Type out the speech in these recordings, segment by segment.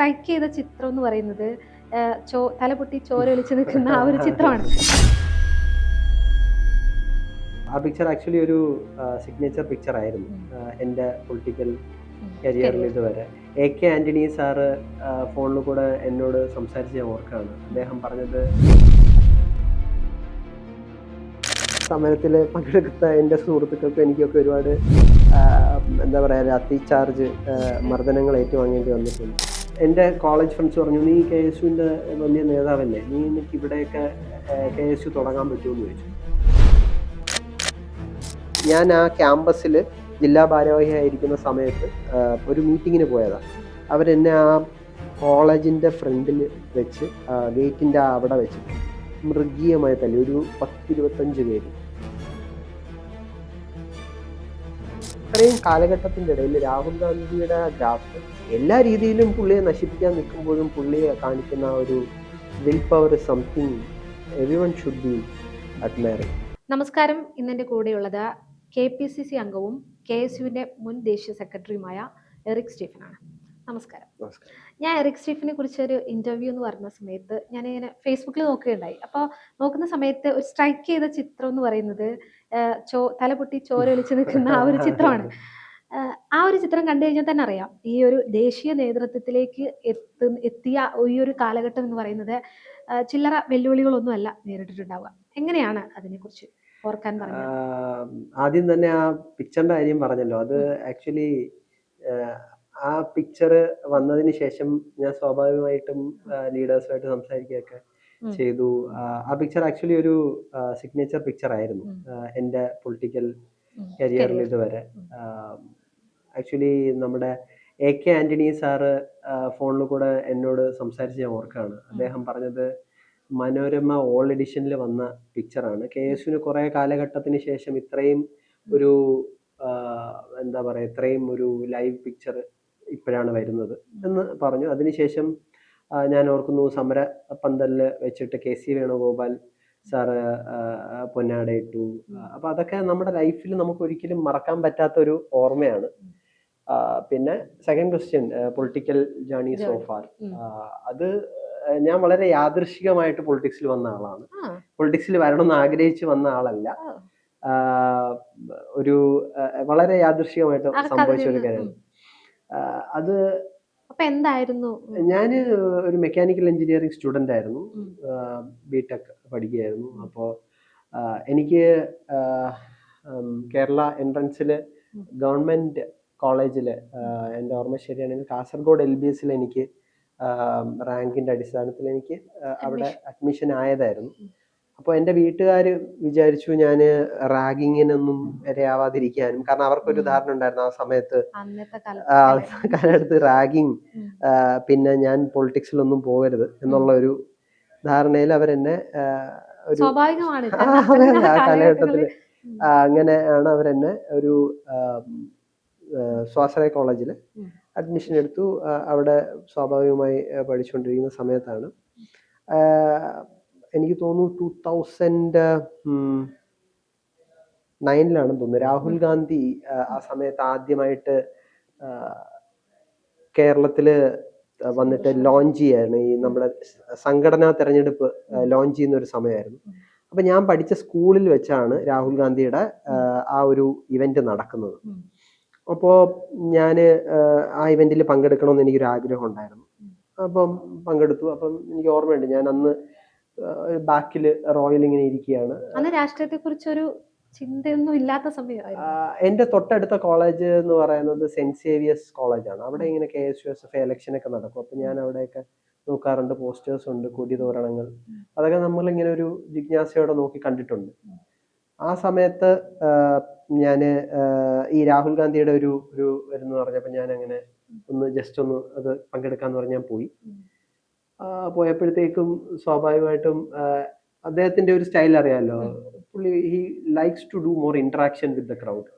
Strike ചെയ്ത ചിത്രം എന്ന് പറയുന്നത് ചോ തലപൊട്ടി ചോര ഒലിച്ച് നിൽക്കുന്ന ആ ഒരു ചിത്രമാണ്. ആ പിക്ചർ ആക്ച്വലി ഒരു സിഗ്നേച്ചർ പിക്ചർ ആയിരുന്നു. എന്റെ പൊളിറ്റിക്കൽ കരിയറിൽ ഇതുവരെ. എ കെ ആന്റണി സാറ് ഫോണിൽ കൂടെ എന്നോട് സംസാരിച്ച് ഞാൻ ഓർക്കാണ് അദ്ദേഹം പറഞ്ഞത് സമരത്തിൽ പങ്കെടുത്ത എന്റെ സുഹൃത്തുക്കൾക്ക് എനിക്കൊക്കെ ഒരുപാട് എന്താ പറയുക അതി ചാർജ് മർദ്ദനങ്ങൾ ഏറ്റുവാങ്ങേണ്ടി വന്നിട്ടുണ്ട്. എന്റെ കോളേജ് ഫ്രണ്ട്സ് പറഞ്ഞു നീ കെ എസ് യുവിന്റെ വലിയ നേതാവല്ലേ? നീ എനിക്ക് ഇവിടെയൊക്കെ കെ എസ് യു തുടങ്ങാൻ പറ്റുമെന്ന് ചോദിച്ചു. ഞാൻ ആ ക്യാമ്പസിൽ ജില്ലാ ഭാരവാഹിയായിരിക്കുന്ന സമയത്ത് ഒരു മീറ്റിങ്ങിന് പോയതാണ് അവരെന്നെ ആ കോളേജിന്റെ ഫ്രണ്ടിൽ വെച്ച് ഗേറ്റിന്റെ അവിടെ വെച്ച് മൃഗീയമായി തല്ലി. ഒരു പത്തിരുപത്തഞ്ച് പേര്. ഇത്രയും കാലഘട്ടത്തിന്റെ ഇടയിൽ രാഹുൽ ഗാന്ധിയുടെ ഗ്രാഫ് എല്ലാ രീതിയിലും പുള്ളിയെ നശിപ്പിക്കാൻ നിൽക്കുമ്പോഴും പുള്ളിയെ കാണിക്കുന്ന ഒരു will power something everyone should be admiring നമസ്കാരം. ഇന്നെന്റെ കൂടെയുള്ളത് കെ പി സി സി അംഗവും കെ എസ് യുവിന്റെ മുൻ ദേശീയ സെക്രട്ടറിയുമായ എറിക് സ്റ്റീഫനാണ്. നമസ്കാരം. നമസ്കാരം. ഞാൻ എറിക് സ്റ്റീഫനെ കുറിച്ച് ഒരു ഇന്റർവ്യൂ എന്ന് പറഞ്ഞ സമയത്ത് ഞാൻ ഇങ്ങനെ ഫേസ്ബുക്കിൽ നോക്കുകയുണ്ടായി. അപ്പോൾ നോക്കുന്ന സമയത്ത് ഒരു സ്ട്രൈക്ക് ചെയ്ത ചിത്രം എന്ന് പറയുന്നത് ചോ തലപൊട്ടി ചോര ഒലിച്ച് നിൽക്കുന്ന ആ ഒരു ചിത്രമാണ്. ആ, ഒരു ചിത്രം കണ്ടു കഴിഞ്ഞാൽ തന്നെ അറിയാം. ഈ ഒരു ദേശീയ നേതൃത്വത്തിലേക്ക് എത്തു എത്തിയ ഈ ഒരു കാലഘട്ടം എന്ന് പറയുന്നത് ചില്ലറ വെല്ലുവിളികളൊന്നും അല്ല നേരിട്ടിട്ടുണ്ടാവുക. എങ്ങനെയാണ് അതിനെക്കുറിച്ച് ഓർക്കാൻ ആദ്യം തന്നെ ആ പിക്ചറിന്റെ കാര്യം പറഞ്ഞല്ലോ. അത് ആക്ച്വലി ആ പിക്ചർ വന്നതിന് ശേഷം ഞാൻ സ്വാഭാവികമായിട്ടും ലീഡേഴ്സുമായിട്ട് സംസാരിക്കുകയൊക്കെ. ചെയ്തു. ആ പിക്ചർ ആക്ച്വലി ഒരു സിഗ്നേച്ചർ പിക്ചർ ആയിരുന്നു. എന്റെ എന്റെ പൊളിറ്റിക്കൽ കരിയറിൽ ഇതുവരെ. ആക്ച്വലി നമ്മുടെ എ കെ ആന്റണി സാറ് ഫോണിൽ കൂടെ എന്നോട് സംസാരിച്ച് ഞാൻ ഓർക്കാണ് അദ്ദേഹം പറഞ്ഞത് മനോരമ ഓൾ എഡിഷനിൽ വന്ന പിക്ചറാണ് കെ എസ് കുറെ കാലഘട്ടത്തിന് ശേഷം ഇത്രയും ഒരു എന്താ പറയുക ഇത്രയും ഒരു ലൈവ് പിക്ചർ ഇപ്പോഴാണ് വരുന്നത്. എന്ന് പറഞ്ഞു. അതിനുശേഷം ഞാൻ ഓർക്കുന്നു സമര പന്തലിൽ വെച്ചിട്ട് കെ സി വേണുഗോപാൽ സാറ് പൊന്നാടയിട്ടു അപ്പൊ അതൊക്കെ നമ്മുടെ ലൈഫിൽ നമുക്ക് ഒരിക്കലും മറക്കാൻ പറ്റാത്ത ഒരു ഓർമ്മയാണ് പിന്നെ second question political journey so so far അത് ഞാൻ വളരെ യാദൃശികമായിട്ട് പൊളിറ്റിക്സിൽ വന്ന ആളാണ്. പൊളിറ്റിക്സിൽ വരണം എന്ന് ആഗ്രഹിച്ച് വന്ന ആളല്ല. ഒരു വളരെ യാദൃശികമായിട്ട് സംഭവിച്ച ഒരു കാര്യമാണ് അത് അപ്പൊ എന്തായിരുന്നു? ഞാൻ ഒരു മെക്കാനിക്കൽ എഞ്ചിനീയറിംഗ് സ്റ്റുഡന്റ് ആയിരുന്നു. ബിടെക് ബി ടെക് പഠിക്കുകയായിരുന്നു. അപ്പോൾ എനിക്ക് കേരള എൻട്രൻസിൽ ഗവൺമെന്റ് ഗവൺമെന്റ് കോളേജിൽ എന്റെ ഓർമ്മ ശരിയാണെങ്കിൽ കാസർഗോഡ് എൽ ബി എസിൽ എനിക്ക് റാങ്കിന്റെ അടിസ്ഥാനത്തിൽ എനിക്ക് അവിടെ അഡ്മിഷൻ ആയതായിരുന്നു. അപ്പോൾ എന്റെ വീട്ടുകാർ വിചാരിച്ചു ഞാൻ റാഗിങ്ങിനൊന്നും ഇരയാവാതിരിക്കാനും. കാരണം അവർക്കൊരു. ധാരണ ഉണ്ടായിരുന്നു ആ സമയത്ത് കാലത്ത് റാഗിങ് പിന്നെ ഞാൻ പൊളിറ്റിക്സിലൊന്നും പോകരുത് എന്നുള്ള ഒരു ധാരണയിൽ അവരെന്നെ ഒരു സ്വാഭാവികമാണ്. ആ, അതെ, അതെ, ആ കാലഘട്ടത്തിൽ അങ്ങനെയാണ് അവരെന്നെ ഒരു സ്വാശ്രയ കോളേജിൽ അഡ്മിഷൻ എടുത്തു. അവിടെ സ്വാഭാവികമായി പഠിച്ചുകൊണ്ടിരിക്കുന്ന സമയത്താണ്. എനിക്ക് തോന്നുന്നു ടൂ തൗസൻഡ് നയനിലാണെന്ന് തോന്നുന്നു രാഹുൽ ഗാന്ധി ആ, സമയത്ത് ആദ്യമായിട്ട് കേരളത്തിൽ വന്നിട്ട് ലോഞ്ച് ചെയ്യായിരുന്നു ഈ നമ്മുടെ സംഘടനാ തെരഞ്ഞെടുപ്പ് ലോഞ്ച് ചെയ്യുന്ന ഒരു സമയമായിരുന്നു. അപ്പൊ ഞാൻ പഠിച്ച സ്കൂളിൽ വെച്ചാണ് രാഹുൽ ഗാന്ധിയുടെ ആ, ഒരു ഇവന്റ് നടക്കുന്നത്. അപ്പോൾ ഞാൻ ആ ഇവന്റിൽ പങ്കെടുക്കണമെന്ന് എനിക്കൊരു ആഗ്രഹം ഉണ്ടായിരുന്നു. അപ്പം പങ്കെടുത്തു അപ്പം എനിക്ക് ഓർമ്മയുണ്ട് ഞാൻ അന്ന് ബാക്കിൽ റോയൽ ഇങ്ങനെ ഇരിക്കുകയാണ്. അന്ന് രാഷ്ട്രീയത്തെ കുറിച്ചൊരു ചിന്തയൊന്നും ഇല്ലാത്ത സമയമായിരുന്നു. എന്റെ തൊട്ടടുത്ത കോളേജ് എന്ന് പറയുന്നത് സെന്റ് സേവിയേഴ്സ് കോളേജാണ്. അവിടെ ഇങ്ങനെ K S U S F election ഒക്കെ നടക്കും. അപ്പൊ ഞാൻ അവിടെയൊക്കെ നോക്കാറുണ്ട്. പോസ്റ്റേഴ്സ് ഉണ്ട് കൊടി തോരണങ്ങൾ. അതൊക്കെ നമ്മൾ ഇങ്ങനെ ഒരു ജിജ്ഞാസയോടെ നോക്കി കണ്ടിട്ടുണ്ട്. ആ സമയത്ത് ഞാൻ ഈ രാഹുൽ ഗാന്ധിയുടെ ഒരു ഒരു വരുന്നു പറഞ്ഞപ്പോൾ ഞാൻ അങ്ങനെ ഒന്ന് ജസ്റ്റ് ഒന്ന് അത് പങ്കെടുക്കാന്ന് പറഞ്ഞ് ഞാൻ പോയി. പോയപ്പോഴത്തേക്കും സ്വാഭാവികമായിട്ടും അദ്ദേഹത്തിന്റെ ഒരു സ്റ്റൈൽ അറിയാലോ? പുള്ളി he likes to do more interaction with the crowd.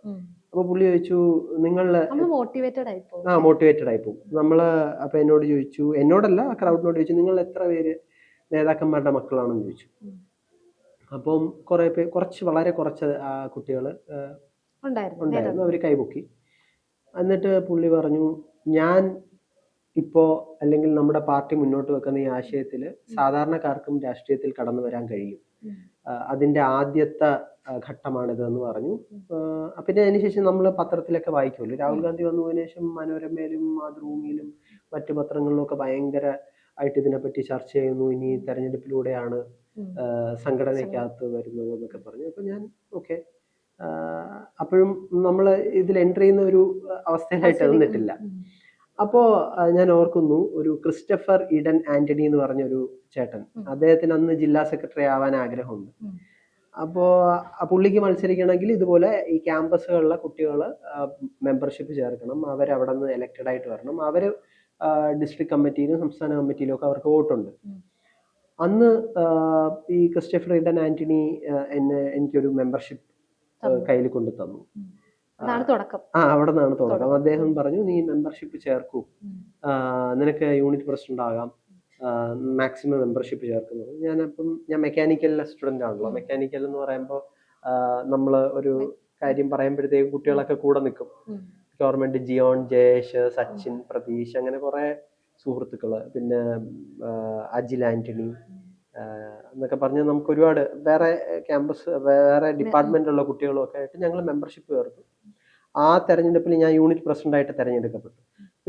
അപ്പൊ പുള്ളി ചോദിച്ചു നിങ്ങൾ ആ മോട്ടിവേറ്റഡ് ആയി പോകും നമ്മൾ അപ്പൊ എന്നോട് ചോദിച്ചു എന്നോടല്ല ആ ക്രൗഡിനോട് ചോദിച്ചു നിങ്ങൾ എത്ര പേര് നേതാക്കന്മാരുടെ മക്കളാണെന്ന് ചോദിച്ചു. അപ്പം കുറെ പേര് കുറച്ച് വളരെ കുറച്ച് കുട്ടികൾ ഉണ്ടായിരുന്നു. ഉണ്ടായിരുന്നു. അവർ കൈപൊക്കി. എന്നിട്ട് പുള്ളി പറഞ്ഞു ഞാൻ ഇപ്പോ അല്ലെങ്കിൽ നമ്മുടെ പാർട്ടി മുന്നോട്ട് വെക്കുന്ന ഈ ആശയത്തിൽ സാധാരണക്കാർക്കും രാഷ്ട്രീയത്തിൽ കടന്നു വരാൻ കഴിയും. അതിന്റെ ആദ്യത്തെ ഘട്ടമാണിത് എന്ന് പറഞ്ഞു. പിന്നെ അതിനുശേഷം നമ്മൾ പത്രത്തിലൊക്കെ വായിക്കുമല്ലോ. രാഹുൽ ഗാന്ധി വന്നതിന് ശേഷം മനോരമയിലും മാതൃഭൂമിയിലും മറ്റു പത്രങ്ങളിലും ഒക്കെ ഭയങ്കര ആയിട്ട് ഇതിനെപ്പറ്റി ചർച്ച ചെയ്യുന്നു. ഇനി തെരഞ്ഞെടുപ്പിലൂടെയാണ് സംഘടനയ്ക്കകത്ത് വരുന്നത് എന്നൊക്കെ പറഞ്ഞു. അപ്പൊ ഞാൻ ഓക്കെ. അപ്പോഴും നമ്മൾ ഇതിൽ എന്റർ ചെയ്യുന്ന ഒരു അവസ്ഥയിലായിട്ട് നിന്നിട്ടില്ല അപ്പോ ഞാൻ ഓർക്കുന്നു ഒരു ക്രിസ്റ്റഫർ ഇഡൻ ആന്റണി എന്ന് പറഞ്ഞ ഒരു ചേട്ടൻ അദ്ദേഹത്തിന് അന്ന് ജില്ലാ സെക്രട്ടറി ആവാൻ ആഗ്രഹമുണ്ട്. അപ്പോ ആ പുള്ളിക്ക് മത്സരിക്കണമെങ്കിൽ ഇതുപോലെ ഈ ക്യാമ്പസുകളിലെ കുട്ടികൾ മെമ്പർഷിപ്പ് ചേർക്കണം. അവർ അവിടെ നിന്ന് എലക്റ്റഡ് ആയിട്ട് വരണം. അവർ ഡിസ്ട്രിക്ട് കമ്മിറ്റിയിലും സംസ്ഥാന കമ്മിറ്റിയിലും ഒക്കെ അവർക്ക് വോട്ടുണ്ട്. അന്ന് ഈ ക്രിസ്റ്റഫർ ഇഡൻ ആന്റണി എന്നെ എനിക്കൊരു മെമ്പർഷിപ്പ്. കയ്യിൽ കൊണ്ടു തന്നു ആ. അവിടെ നിന്നാണ് തുടക്കം. അദ്ദേഹം പറഞ്ഞു നീ മെമ്പർഷിപ്പ് ചേർക്കൂ. നിനക്ക് യൂണിറ്റ് പ്രസിഡന്റ് ആകാം. മാക്സിമം മെമ്പർഷിപ്പ് ചേർക്കുന്നത് ഞാനപ്പം ഞാൻ മെക്കാനിക്കലിലെ സ്റ്റുഡന്റ് ആണല്ലോ. മെക്കാനിക്കൽ എന്ന് പറയുമ്പോൾ നമ്മൾ ഒരു കാര്യം പറയുമ്പോഴത്തേക്കും കുട്ടികളൊക്കെ കൂടെ നിൽക്കും. ഗവൺമെന്റ് ജിയോൺ ജയേഷ് സച്ചിൻ പ്രതീഷ് അങ്ങനെ കുറേ സുഹൃത്തുക്കൾ. പിന്നെ അജിൽ ആന്റണി എന്നൊക്കെ പറഞ്ഞ് നമുക്ക് ഒരുപാട് വേറെ ക്യാമ്പസ് വേറെ ഡിപ്പാർട്ട്മെന്റിലുള്ള കുട്ടികളും ഒക്കെ ആയിട്ട് ഞങ്ങൾ മെമ്പർഷിപ്പ് ചേർത്തു. ആ തെരഞ്ഞെടുപ്പിൽ ഞാൻ യൂണിറ്റ് പ്രസിഡന്റ് ആയിട്ട് തെരഞ്ഞെടുക്കപ്പെട്ടു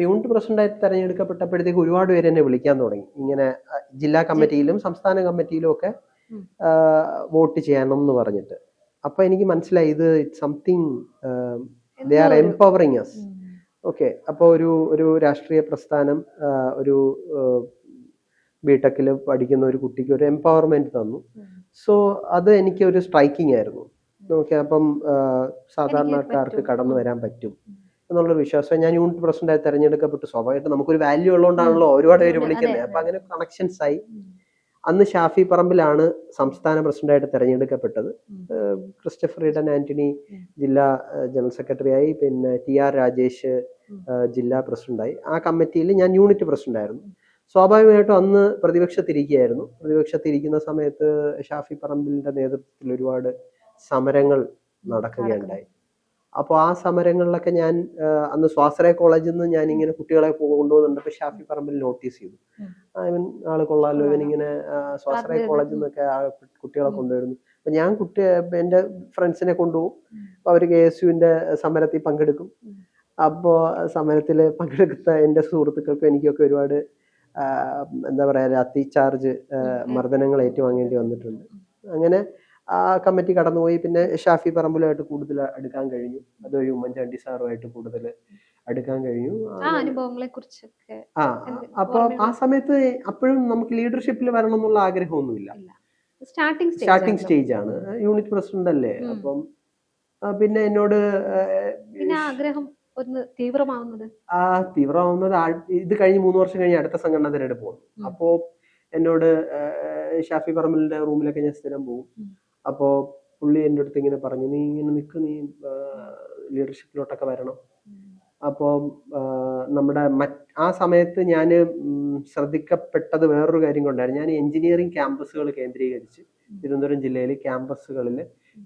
യൂണിറ്റ് പ്രസിഡന്റ് ആയിട്ട് തെരഞ്ഞെടുക്കപ്പെട്ടപ്പോഴത്തേക്ക് ഒരുപാട് പേര് എന്നെ വിളിക്കാൻ തുടങ്ങി. ഇങ്ങനെ ജില്ലാ കമ്മിറ്റിയിലും സംസ്ഥാന കമ്മിറ്റിയിലും ഒക്കെ വോട്ട് ചെയ്യണം എന്ന് പറഞ്ഞിട്ട്. അപ്പൊ എനിക്ക് മനസ്സിലായി ഇത് something they are empowering us. Okay. അപ്പോൾ ഒരു ഒരു രാഷ്ട്രീയ പ്രസ്ഥാനം ഒരു ബിടെക്കിൽ പഠിക്കുന്ന ഒരു കുട്ടിക്ക് ഒരു എംപവർമെന്റ് തന്നു. സോ അത് എനിക്ക് ഒരു സ്ട്രൈക്കിംഗ് ആയിരുന്നു. നമുക്ക് അപ്പം സാധാരണക്കാർക്ക് കടന്നു വരാൻ പറ്റും എന്നുള്ളൊരു വിശ്വാസം ഞാൻ യൂണിറ്റ് പ്രസിഡന്റായി തെരഞ്ഞെടുക്കപ്പെട്ടു. സ്വാഭാവികമായിട്ട് നമുക്കൊരു വാല്യൂ ഉള്ളതുകൊണ്ടാണല്ലോ ഒരുപാട് പേര് വിളിക്കുന്നത് അപ്പൊ അങ്ങനെ കണക്ഷൻസ് ആയി. അന്ന് ഷാഫി പറമ്പിലാണ് സംസ്ഥാന പ്രസിഡന്റായിട്ട് തെരഞ്ഞെടുക്കപ്പെട്ടത്. ക്രിസ്റ്റഫർ ഇഡൻ ആന്റണി ജില്ലാ ജനറൽ സെക്രട്ടറിയായി പിന്നെ ടി ആർ രാജേഷ് ജില്ലാ പ്രസിഡന്റായി ആ കമ്മിറ്റിയിൽ ഞാൻ യൂണിറ്റ് പ്രസിഡന്റ് ആയിരുന്നു. സ്വാഭാവികമായിട്ടും അന്ന് പ്രതിപക്ഷത്തിരിക്കുകയായിരുന്നു. പ്രതിപക്ഷത്തിരിക്കുന്ന സമയത്ത് ഷാഫി പറമ്പിലിന്റെ നേതൃത്വത്തിൽ ഒരുപാട് സമരങ്ങൾ നടക്കുകയുണ്ടായി. അപ്പോൾ ആ സമരങ്ങളിലൊക്കെ ഞാൻ അന്ന് സ്വാശ്രയ കോളേജിൽ നിന്ന് ഞാൻ ഇങ്ങനെ കുട്ടികളെ കൊണ്ടുപോകുന്നുണ്ടപ്പോൾ ഷാഫി പറമ്പിൽ നോട്ടീസ് ചെയ്തു. ഇവൻ ആൾ കൊള്ളാലോ ഇവൻ ഇങ്ങനെ സ്വാശ്രയ കോളേജിൽ നിന്നൊക്കെ കുട്ടികളെ കൊണ്ടുവരുന്നു. അപ്പൊ ഞാൻ കുട്ടി എന്റെ ഫ്രണ്ട്സിനെ കൊണ്ടുപോകും. അപ്പൊ അവർ കെ എസ് യുവിന്റെ സമരത്തിൽ പങ്കെടുക്കും. ഉം. അപ്പോ സമരത്തിൽ പങ്കെടുക്കുന്ന എന്റെ സുഹൃത്തുക്കൾക്കും എനിക്കൊക്കെ ഒരുപാട് എന്താ പറയുക രാത്രി ചാർജ് ഉം. മർദ്ദനങ്ങൾ ഏറ്റുവാങ്ങേണ്ടി വന്നിട്ടുണ്ട്. അങ്ങനെ ആ കമ്മിറ്റി കടന്നുപോയി. പിന്നെ ഷാഫി പറമ്പിലുമായിട്ട് കൂടുതൽ എടുക്കാൻ കഴിഞ്ഞു. അതുവഴി ഉമ്മൻചാണ്ടി സാറുമായിട്ട് കൂടുതൽ എടുക്കാൻ കഴിഞ്ഞു. ആ അനുഭവങ്ങളെ കുറിച്ചൊക്കെ ആ അപ്പൊ ആ സമയത്ത് അപ്പോഴും നമുക്ക് ലീഡർഷിപ്പിൽ വരണം എന്നുള്ള ആഗ്രഹമൊന്നുമില്ല സ്റ്റാർട്ടിംഗ് സ്റ്റേജ് ആണ്. യൂണിറ്റ് പ്രസിഡന്റ് അല്ലേ. അപ്പം പിന്നെ എന്നോട് പിന്നെ ആഗ്രഹം ഒന്ന് തീവ്രമാവുന്നത്? ആ തീവ്രമാവുന്നത് ഇത് കഴിഞ്ഞ് മൂന്ന് വർഷം കഴിഞ്ഞ് അടുത്ത സംഘടന തിരഞ്ഞെടുപ്പ് പോകും. അപ്പോ എന്നോട് ഷാഫി പറമ്പലിന്റെ റൂമിലൊക്കെ ഞാൻ സ്ഥിരം പോകും. അപ്പോ പുള്ളി എന്റെ അടുത്ത് ഇങ്ങനെ പറഞ്ഞു നീ ഇങ്ങനെ നിൽക്ക് നീ ലീഡർഷിപ്പിലോട്ടൊക്കെ വരണം. അപ്പോൾ നമ്മുടെ മറ്റ് ആ സമയത്ത് ഞാൻ ശ്രദ്ധിക്കപ്പെട്ടത് വേറൊരു കാര്യം കൊണ്ടായിരുന്നു. ഞാൻ എഞ്ചിനീയറിംഗ് ക്യാമ്പസുകൾ കേന്ദ്രീകരിച്ച്. തിരുവനന്തപുരം ജില്ലയിൽ ക്യാമ്പസുകളിൽ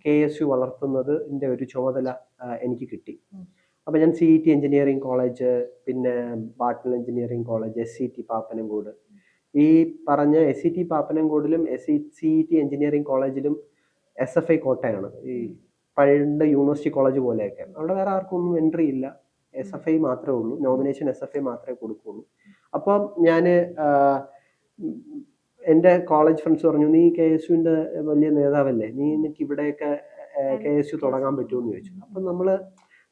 കെ എസ് യു വളർത്തുന്നതിന്റെ ഒരു ചുമതല എനിക്ക് കിട്ടി. അപ്പോൾ ഞാൻ C E T engineering college പിന്നെ ബാട്ടിൽ engineering college S C T Pappanamcode ഈ പറഞ്ഞ S C T പാപ്പനംകോടിലും S C C E T engineering കോളേജിലും എസ് എഫ് ഐ കോട്ടയാണ്. ഈ പഴയ യൂണിവേഴ്സിറ്റി കോളേജ് പോലെയൊക്കെ. അവിടെ വേറെ ആർക്കും ഒന്നും എൻട്രി ഇല്ല. എസ് എഫ് ഐ മാത്രമേ ഉള്ളൂ. നോമിനേഷൻ എസ് എഫ് ഐ മാത്രമേ കൊടുക്കുള്ളൂ. അപ്പം ഞാൻ എന്റെ കോളേജ് ഫ്രണ്ട്സ് പറഞ്ഞു നീ കെ എസ് യുവിന്റെ വലിയ നേതാവല്ലേ? നീ എനിക്ക് ഇവിടെയൊക്കെ കെ എസ് യു തുടങ്ങാൻ പറ്റുമെന്ന് ചോദിച്ചു. അപ്പം നമ്മൾ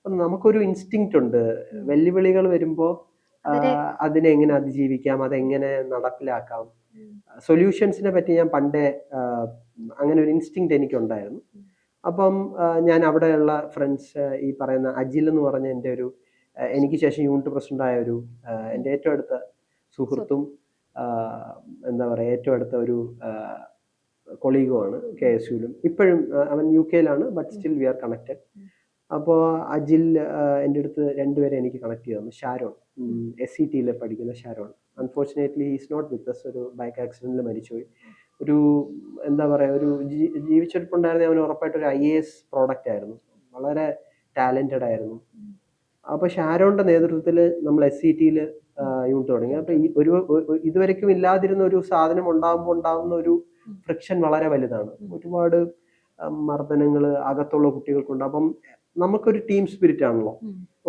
നമുക്കൊരു ഇൻസ്റ്റിങ്ക്റ്റ് ഉണ്ട്. വെല്ലുവിളികൾ വരുമ്പോ അതിനെ- എങ്ങനെ അതിജീവിക്കാം അതെങ്ങനെ നടപ്പിലാക്കാം. സൊല്യൂഷൻസിനെ പറ്റി ഞാൻ പണ്ടേ അങ്ങനെ ഒരു ഇൻസ്റ്റിങ്ക്റ്റ് എനിക്കുണ്ടായിരുന്നു. അപ്പം ഞാൻ അവിടെയുള്ള ഫ്രണ്ട്സ് ഈ പറയുന്ന അജിൽ എന്ന് പറഞ്ഞ എന്റെ ഒരു എനിക്ക് ശേഷം യൂണിറ്റ് പ്രസിഡന്റ് ആയ ഒരു എന്റെ ഏറ്റവും അടുത്ത സുഹൃത്തും എന്താ പറയുക ഏറ്റവും അടുത്ത ഒരു കൊളീഗുമാണ് കെ എസ് യുലും. ഇപ്പോഴും അവൻ U കെയിലാണ് but still we are connected അപ്പോൾ അജിൽ എന്റെ അടുത്ത് രണ്ടുപേരെ എനിക്ക് കണക്ട് ചെയ്തു തന്നു. ഷാരോൺ. എസ് സി ടിയിൽ പഠിക്കുന്ന Sharon. Unfortunately is not with us ഒരു ബൈക്ക് ആക്സിഡന്റിൽ മരിച്ചുപോയി. ഒരു എന്താ പറയുക ഒരു ജീ- ജീവിച്ചിരിപ്പുണ്ടായിരുന്ന അവന് ഉറപ്പായിട്ട് ഒരു ഐ എ എസ് പ്രോഡക്റ്റ് ആയിരുന്നു. വളരെ ടാലന്റഡ് ആയിരുന്നു. അപ്പോൾ ഷാരോണിന്റെ നേതൃത്വത്തിൽ നമ്മൾ എസ് സി ടിയിൽ യൂണിറ്റ് തുടങ്ങി. അപ്പോൾ ഈ ഒരു ഇതുവരെക്കും ഇല്ലാതിരുന്ന ഒരു സാധനം ഉണ്ടാകുമ്പോൾ ഉണ്ടാകുന്ന ഒരു ഫ്രിക്ഷൻ വളരെ വലുതാണ്. ഒരുപാട് മർദ്ദനങ്ങൾ അകത്തുള്ള കുട്ടികൾക്കുണ്ട്. അപ്പം നമുക്കൊരു ടീം സ്പിരിറ്റ് ആണല്ലോ.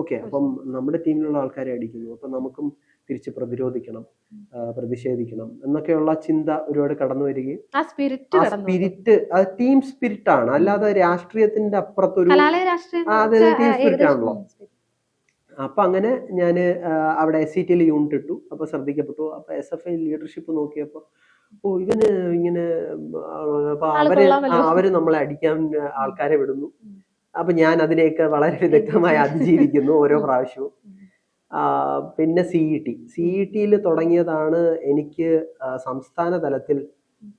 ഓക്കെ അപ്പം നമ്മുടെ ടീമിലുള്ള ആൾക്കാരെ അടിക്കുന്നു. അപ്പം നമുക്കും തിരിച്ച് പ്രതിരോധിക്കണം പ്രതിഷേധിക്കണം എന്നൊക്കെയുള്ള ചിന്ത ഒരുപാട് കടന്നു വരികയും ആ സ്പിരിറ്റ് സ്പിരിറ്റ് അത് ടീം സ്പിരിറ്റ് ആണ്. അല്ലാതെ രാഷ്ട്രീയത്തിന്റെ അപ്പുറത്തൊരു അതെ, spirit ഏകദേശം ആണല്ലോ. അപ്പൊ അങ്ങനെ ഞാൻ അവിടെ എസ് സി ടിയിൽ യൂണിറ്റ് ഇട്ടു. അപ്പൊ ശ്രദ്ധിക്കപ്പെട്ടു. അപ്പൊ എസ് എഫ് ഐ ലീഡർഷിപ്പ് നോക്കിയപ്പോ ഓ ഇവന് ഇങ്ങനെ അവർ അവർ നമ്മളെ അടിക്കാൻ ആൾക്കാരെ വിടുന്നു. അപ്പൊ ഞാൻ അതിനെയൊക്കെ വളരെ വിദഗ്ധമായി അതിജീവിക്കുന്നു ഓരോ പ്രാവശ്യവും. പിന്നെ C E T. C E ടിയിൽ തുടങ്ങിയതാണ് എനിക്ക് സംസ്ഥാന തലത്തിൽ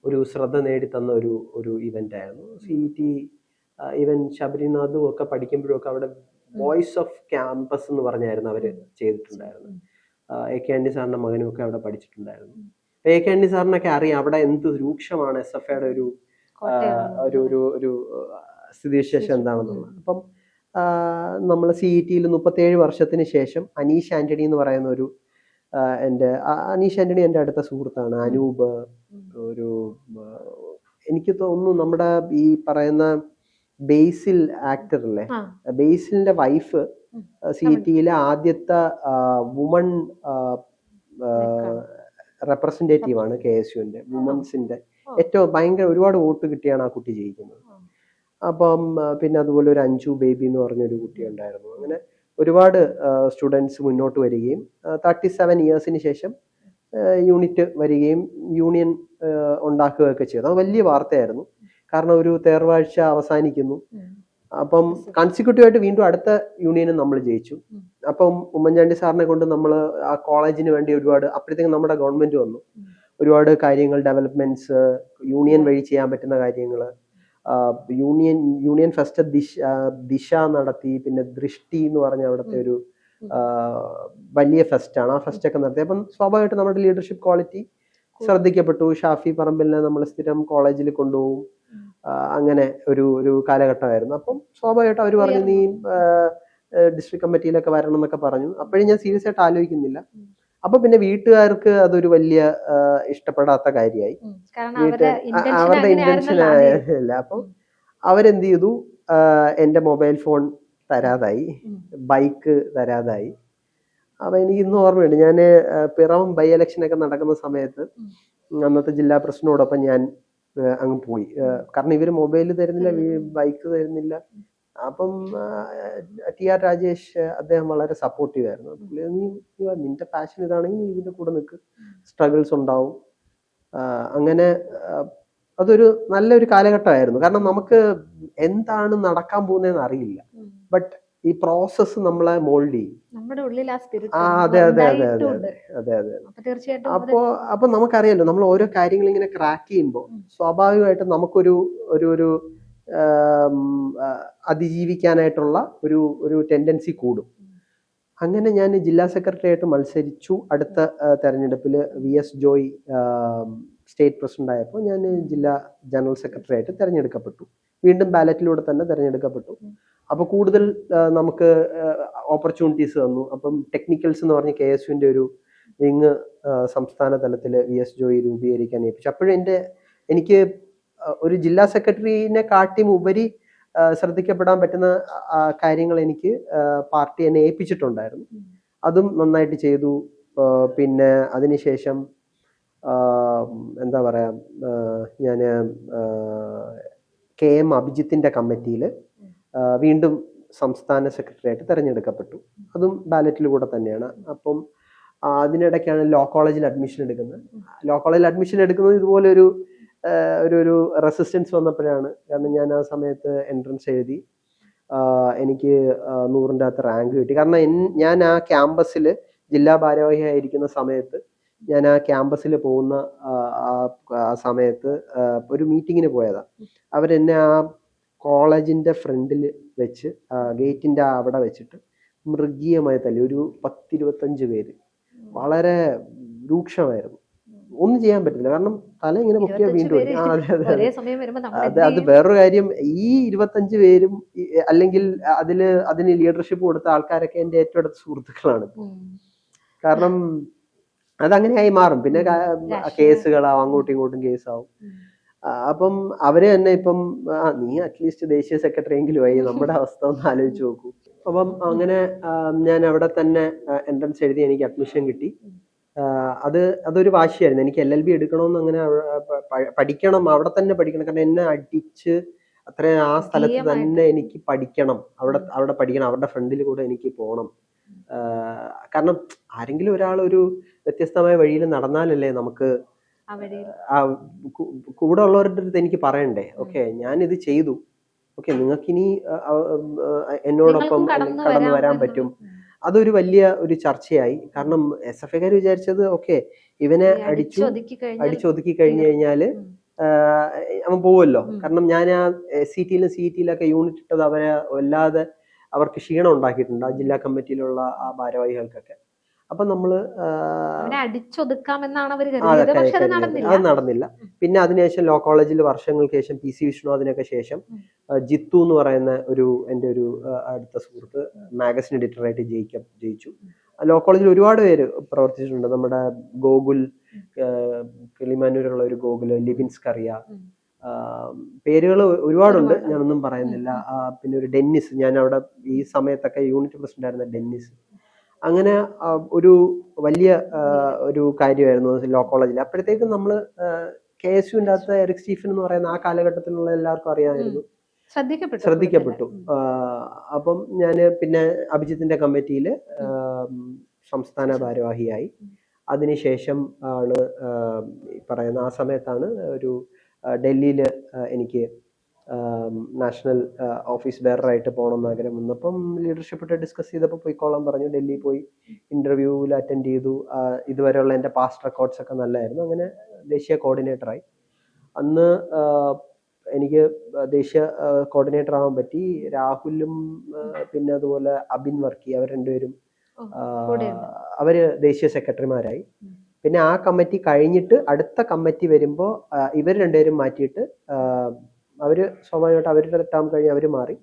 ഒരു ശ്രദ്ധ നേടിത്തന്ന ഒരു ഒരു ഇവന്റ് ആയിരുന്നു. സി ഇ ടി ഈവൻ ശബരിനാഥും ഒക്കെ പഠിക്കുമ്പോഴൊക്കെ അവിടെ വോയിസ് ഓഫ് ക്യാമ്പസ് എന്ന് പറഞ്ഞായിരുന്നു അവർ ചെയ്തിട്ടുണ്ടായിരുന്നു എ കെ ആൻഡി സാറിന്റെ മകനും ഒക്കെ അവിടെ പഠിച്ചിട്ടുണ്ടായിരുന്നു. എ കെ ആൻഡി സാറിനൊക്കെ അറിയാം അവിടെ എന്ത് രൂക്ഷമാണ് എസ് എഫ് ഐയുടെ ഒരു ഒരു ഒരു സ്ഥിതിവിശേഷം എന്താണെന്നുള്ളത്. അപ്പം നമ്മൾ സി ഇ ടിയിൽ മുപ്പത്തേഴ് വർഷത്തിന് ശേഷം അനീഷ് ആന്റണി എന്ന് പറയുന്ന ഒരു എന്റെ അനീഷ് ആന്റണി എന്റെ അടുത്ത സുഹൃത്താണ്. അനൂപ് ഒരു എനിക്ക് തോന്നുന്നു നമ്മുടെ ഈ പറയുന്ന ബേസിൽ ആക്ടറല്ലേ ബേസിലിന്റെ ബേസിലിന്റെ വൈഫ് സി ടിയിലെ ആദ്യത്തെ വുമൺ റെപ്രസെന്റേറ്റീവ് ആണ് കെ എസ് യുവിന്റെ വുമൻസിന്റെ ഓ. ഏറ്റവും ഭയങ്കര ഒരുപാട് വോട്ട് കിട്ടിയാണ് ആ കുട്ടി ജയിക്കുന്നത്. അപ്പം പിന്നെ അതുപോലെ ഒരു അഞ്ചു ബേബി എന്ന് പറഞ്ഞൊരു കുട്ടി ഉണ്ടായിരുന്നു അങ്ങനെ ഒരുപാട് സ്റ്റുഡൻസ് മുന്നോട്ട് വരികയും തേർട്ടി സെവൻ ഇയേഴ്സിന് ശേഷം യൂണിറ്റ് വരികയും യൂണിയൻ ഉണ്ടാക്കുകയൊക്കെ ചെയ്തു. അത് വലിയ വാർത്തയായിരുന്നു. കാരണം ഒരു തേർവാഴ്ച അവസാനിക്കുന്നു. അപ്പം കൺസിക്യൂട്ടീവ് ആയിട്ട് വീണ്ടും അടുത്ത യൂണിയനും നമ്മൾ ജയിച്ചു. അപ്പം ഉമ്മൻചാണ്ടി സാറിനെ കൊണ്ട് നമ്മൾ ആ കോളേജിന് വേണ്ടി ഒരുപാട് അപ്പോഴത്തേക്കും നമ്മുടെ ഗവൺമെന്റ് വന്നു. ഒരുപാട് കാര്യങ്ങൾ ഡെവലപ്മെന്റ്സ് യൂണിയൻ വഴി ചെയ്യാൻ പറ്റുന്ന കാര്യങ്ങൾ യൂണിയൻ യൂണിയൻ ഫസ്റ്റ് ദിശ ദിശ നടത്തി പിന്നെ ദൃഷ്ടി എന്ന് പറഞ്ഞ അവിടുത്തെ ഒരു. വലിയ ഫെസ്റ്റാണ്. ആ ഫെസ്റ്റ് ഒക്കെ നടത്തി. അപ്പം സ്വാഭാവികമായിട്ട് നമ്മുടെ ലീഡർഷിപ്പ് ക്വാളിറ്റി ശ്രദ്ധിക്കപ്പെട്ടു. ഷാഫി പറമ്പിലിനെ നമ്മൾ സ്ഥിരം കോളേജിൽ കൊണ്ടുപോകും. അങ്ങനെ ഒരു ഒരു കാലഘട്ടമായിരുന്നു. അപ്പം സ്വാഭാവികമായിട്ട് അവർ പറഞ്ഞു നീ ഡിസ്ട്രിക്ട് കമ്മിറ്റിയിലൊക്കെ വരണം എന്നൊക്കെ പറഞ്ഞു. അപ്പോഴും ഞാൻ സീരിയസ് ആയിട്ട് ആലോചിക്കുന്നില്ല. അപ്പൊ പിന്നെ വീട്ടുകാർക്ക് അതൊരു വലിയ ഇഷ്ടപ്പെടാത്ത കാര്യമായി. അവരുടെ ഇന്റൻഷൻ. അല്ല അപ്പം അവരെന്ത് ചെയ്തു എന്റെ എന്റെ മൊബൈൽ ഫോൺ തരാതായി. ബൈക്ക് തരാതായി. അപ്പൊ എനിക്ക് ഇന്ന് ഓർമ്മയുണ്ട് ഞാൻ പിറവം ബൈ ഇലക്ഷൻ ഒക്കെ നടക്കുന്ന സമയത്ത് അന്നത്തെ ജില്ലാ പ്രസിഡന്റിനോടൊപ്പം ഞാൻ അങ്ങ് പോയി. കാരണം ഇവർ മൊബൈൽ തരുന്നില്ല ബൈക്ക് തരുന്നില്ല. അപ്പം ടി ആർ രാജേഷ് അദ്ദേഹം വളരെ സപ്പോർട്ടീവ് ആയിരുന്നു. പുള്ളി, നീ നിന്റെ പാഷൻ ഇതാണെങ്കിൽ നീ ഇതിന്റെ കൂടെ നിൽക്ക് സ്ട്രഗിൾസ് ഉണ്ടാവും. അങ്ങനെ അതൊരു നല്ലൊരു കാലഘട്ടമായിരുന്നു. കാരണം നമുക്ക് എന്താണ് നടക്കാൻ പോകുന്നതെന്ന് അറിയില്ല. ബട്ട് ഈ പ്രോസസ്സ് നമ്മളെ മോൾഡ് ചെയ്യും. നമ്മുടെ ഉള്ളിൽ ആ സ്പിരിറ്റ് ആ അതെ അതെ അതെ അതെ അതെ അതെ തീർച്ചയായിട്ടും അപ്പോ അപ്പൊ നമുക്കറിയാലോ നമ്മൾ ഓരോ കാര്യങ്ങൾ ഇങ്ങനെ ക്രാക്ക് ചെയ്യുമ്പോൾ. സ്വാഭാവികമായിട്ടും നമുക്കൊരു ഒരു ഒരു അതിജീവിക്കാനായിട്ടുള്ള ഒരു ഒരു ടെൻഡൻസി കൂടും. അങ്ങനെ ഞാൻ ജില്ലാ സെക്രട്ടറി ആയിട്ട് മത്സരിച്ചു. അടുത്ത തെരഞ്ഞെടുപ്പിൽ V S Joy state president ആയപ്പോൾ ഞാൻ ജില്ലാ ജനറൽ സെക്രട്ടറി ആയിട്ട് തിരഞ്ഞെടുക്കപ്പെട്ടു. വീണ്ടും ബാലറ്റിലൂടെ തന്നെ തിരഞ്ഞെടുക്കപ്പെട്ടു. അപ്പോൾ അപ്പൊ കൂടുതൽ നമുക്ക് ഓപ്പർച്യൂണിറ്റീസ് തന്നു. അപ്പം ടെക്നിക്കൽസ് എന്ന് പറഞ്ഞ കെ എസ് യുവിന്റെ ഒരു വിങ് സംസ്ഥാന തലത്തിൽ വി എസ് ജോയി രൂപീകരിക്കാൻ ഏൽപ്പിച്ചു. അപ്പോഴും എന്റെ എനിക്ക് ഒരു ജില്ലാ സെക്രട്ടറിനെ കാട്ടിയും ഉപരി ശ്രദ്ധിക്കപ്പെടാൻ പറ്റുന്ന കാര്യങ്ങൾ എനിക്ക് പാർട്ടി എന്നെ ഏൽപ്പിച്ചിട്ടുണ്ടായിരുന്നു. അതും നന്നായിട്ട് ചെയ്തു. പിന്നെ അതിനുശേഷം എന്താ പറയാ ഞാൻ കെ എം അഭിജിത്തിന്റെ കമ്മിറ്റിയിൽ വീണ്ടും സംസ്ഥാന സെക്രട്ടറി ആയിട്ട് തെരഞ്ഞെടുക്കപ്പെട്ടു. അതും ബാലറ്റിലൂടെ തന്നെയാണ്. അപ്പം അതിനിടയ്ക്കാണ് ലോ കോളേജിൽ അഡ്മിഷൻ എടുക്കുന്നത്. ലോ കോളേജിൽ അഡ്മിഷൻ എടുക്കുന്നത് ഇതുപോലെ ഒരു ഒരു ഒരു റെസിസ്റ്റൻസ് വന്നപ്പോഴാണ്. കാരണം ഞാൻ ആ സമയത്ത് എൻട്രൻസ് എഴുതി. എനിക്ക് നൂറിന്റെ അകത്ത് റാങ്ക് കിട്ടി. കാരണം ഞാൻ ആ ക്യാമ്പസിൽ ജില്ലാ ഭാരവാഹിയായിരിക്കുന്ന സമയത്ത് ഞാൻ ആ ക്യാമ്പസിൽ പോകുന്ന ആ, സമയത്ത് ഒരു മീറ്റിങ്ങിന് പോയതാണ് അവരെന്നെ ആ കോളേജിന്റെ ഫ്രണ്ടിൽ വെച്ച് ഗേറ്റിന്റെ അവിടെ വെച്ചിട്ട് മൃഗീയമായി തല്ലി. ഒരു പത്തിരുപത്തഞ്ച് പേര്. വളരെ രൂക്ഷമായിരുന്നു. ഒന്നും ചെയ്യാൻ പറ്റില്ല. കാരണം തല ഇങ്ങനെ പൊക്കിയാൽ വീണ്ടും വരും. ആ, അതെ അതെ അതെ. അത് വേറൊരു കാര്യം. ഈ ഇരുപത്തഞ്ച് പേരും അല്ലെങ്കിൽ അതിൽ അതിന് ലീഡർഷിപ്പ് കൊടുത്ത ആൾക്കാരൊക്കെ എന്റെ ഏറ്റവും അടുത്ത സുഹൃത്തുക്കളാണ്. കാരണം അതങ്ങനെയായി മാറും. പിന്നെ. കേസുകളാവും അങ്ങോട്ടും ഇങ്ങോട്ടും കേസാവും. അപ്പം അവർ തന്നെ ഇപ്പം ആ, നീ അറ്റ്ലീസ്റ്റ് ദേശീയ സെക്രട്ടറി എങ്കിലും ആയി. നമ്മുടെ അവസ്ഥ ഒന്ന് ആലോചിച്ച് നോക്കൂ. അപ്പം അങ്ങനെ ഞാൻ അവിടെ തന്നെ എൻട്രൻസ് എഴുതി എനിക്ക് അഡ്മിഷൻ കിട്ടി. അത് അതൊരു വാശിയായിരുന്നു. എനിക്ക് എൽ എൽ ബി എടുക്കണമെന്ന് അങ്ങനെ പഠിക്കണം അവിടെ തന്നെ പഠിക്കണം. കാരണം എന്നെ അടിച്ച് അത്രയും ആ സ്ഥലത്ത് തന്നെ എനിക്ക് പഠിക്കണം. അവിടെ അവിടെ പഠിക്കണം. അവരുടെ ഫ്രണ്ടിൽ കൂടെ എനിക്ക് പോകണം കാരണം ആരെങ്കിലും ഒരാൾ ഒരു വ്യത്യസ്തമായ വഴിയിൽ നടന്നാലല്ലേ നമുക്ക് കൂടെ ഉള്ളവരുടെ അടുത്ത് എനിക്ക് പറയണ്ടേ? ഓക്കെ ഞാൻ ഇത് ചെയ്തു. ഓക്കെ നിങ്ങൾക്കിനി എന്നോടൊപ്പം കടന്നു വരാൻ പറ്റും. അതൊരു വലിയ ഒരു ചർച്ചയായി. കാരണം എസ് എഫ് ഐക്കാർ വിചാരിച്ചത് ഓക്കെ ഇവനെ അടിച്ചു അടിച്ചൊതുക്കി കഴിഞ്ഞു കഴിഞ്ഞാൽ അവൻ പോവല്ലോ. കാരണം ഞാൻ ആ സി ടിയിലും സി ടിയിലൊക്കെ യൂണിറ്റ് ഇട്ടത് അവരെ വല്ലാതെ അവർക്ക് ക്ഷീണം ഉണ്ടാക്കിയിട്ടുണ്ട് ആ ജില്ലാ കമ്മിറ്റിയിലുള്ള ആ ഭാരവാഹികൾക്കൊക്കെ. അപ്പൊ നമ്മൾ അടിച്ചൊതുക്കാമെന്നാണ് അവർ അത്. നടന്നില്ല. പിന്നെ അതിനുശേഷം ലോ കോളേജിൽ വർഷങ്ങൾക്ക് ശേഷം പി സി വിഷ്ണുനാഥിനൊക്കെ ശേഷം ജിത്തു എന്ന് പറയുന്ന ഒരു എന്റെ ഒരു അടുത്ത സുഹൃത്ത് മാഗസിൻ എഡിറ്ററായിട്ട് ജയിക്ക ജയിച്ചു. ലോ കോളേജിൽ ഒരുപാട് പേര് പ്രവർത്തിച്ചിട്ടുണ്ട്. നമ്മുടെ ഗോകുൽ കിളിമാനൂരുള്ള ഒരു ഗോകുൽ ലിബിൻസ് കറിയ. പേരുകൾ ഒരുപാടുണ്ട്. ഞാനൊന്നും പറയുന്നില്ല. പിന്നെ ഒരു ഡെന്നിസ്. ഞാൻ അവിടെ ഈ സമയത്തൊക്കെ യൂണിറ്റ് പ്രസിഡന്റ് ആയിരുന്ന ഡെന്നിസ്. അങ്ങനെ ഒരു വലിയ ഒരു കാര്യമായിരുന്നു ലോ കോളേജിൽ അപ്പോഴത്തേക്കും നമ്മൾ കെ എസ് യുവിന്റെ അകത്ത് എറിക് സ്റ്റീഫൻ എന്ന് പറയുന്ന ആ കാലഘട്ടത്തിലുള്ള എല്ലാവർക്കും അറിയാമായിരുന്നു. ശ്രദ്ധിക്കപ്പെട്ടു. ശ്രദ്ധിക്കപ്പെട്ടു. അപ്പം ഞാൻ പിന്നെ അഭിജിത്തിന്റെ കമ്മിറ്റിയിൽ സംസ്ഥാന ഭാരവാഹിയായി. അതിനുശേഷം ആണ് പറയുന്ന ആ സമയത്താണ് ഒരു ഡൽഹിയിൽ എനിക്ക് നാഷണൽ ഓഫീസ് ബെയറായിട്ട് പോകണമെന്ന് ആഗ്രഹം വന്നപ്പം ലീഡർഷിപ്പായിട്ട് ഡിസ്കസ് ചെയ്തപ്പോൾ പോയിക്കോളാൻ പറഞ്ഞു. ഡൽഹി പോയി ഇന്റർവ്യൂവിൽ അറ്റൻഡ് ചെയ്തു. ഇതുവരെയുള്ള എന്റെ പാസ്റ്റ് റെക്കോർഡ്സ് ഒക്കെ നല്ലതായിരുന്നു അങ്ങനെ ദേശീയ കോർഡിനേറ്ററായി അന്ന് എനിക്ക് ദേശീയ കോർഡിനേറ്റർ ആവാൻ പറ്റി. രാഹുലും പിന്നെ അതുപോലെ അബിൻ വർക്കി അവർ രണ്ടുപേരും അവർ ദേശീയ സെക്രട്ടറിമാരായി പിന്നെ ആ കമ്മിറ്റി കഴിഞ്ഞിട്ട് അടുത്ത കമ്മിറ്റി വരുമ്പോൾ ഇവർ രണ്ടുപേരും മാറ്റിയിട്ട് ആ, അവർ സ്വാഭാവികമായിട്ട് അവരുടെ ടേം കഴിഞ്ഞ് അവർ മാറി.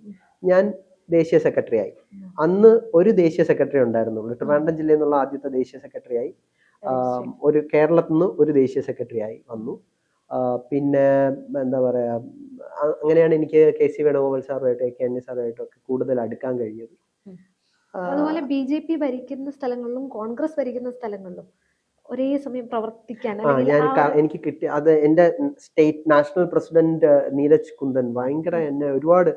ഞാൻ ദേശീയ സെക്രട്ടറി ആയി. അന്ന് ഒരു ദേശീയ സെക്രട്ടറി ഉണ്ടായിരുന്നു ട്രിവാൻഡ്രം ജില്ലയിൽ നിന്നുള്ള ആദ്യത്തെ ദേശീയ സെക്രട്ടറി ആയി. ഒരു കേരളത്തിൽ നിന്ന് ഒരു ദേശീയ സെക്രട്ടറി ആയി വന്നു. പിന്നെ എന്താ പറയാ അങ്ങനെയാണ് എനിക്ക് കെ സി വേണുഗോപാൽ സാറുമായിട്ട് കെ എൻ സാറുമായിട്ടും ഒക്കെ കൂടുതൽ അടുക്കാൻ കഴിഞ്ഞത്. അതുപോലെ ബി ജെ പി ഭരിക്കുന്ന സ്ഥലങ്ങളിലും കോൺഗ്രസ് ഭരിക്കുന്ന സ്ഥലങ്ങളിലും ഒരേ സമയം പ്രവർത്തിക്കാൻ ഞാൻ എനിക്ക് കിട്ടിയ അത് എന്റെ state national president Neeraj Kundan ഭയങ്കര എന്നെ ഒരുപാട്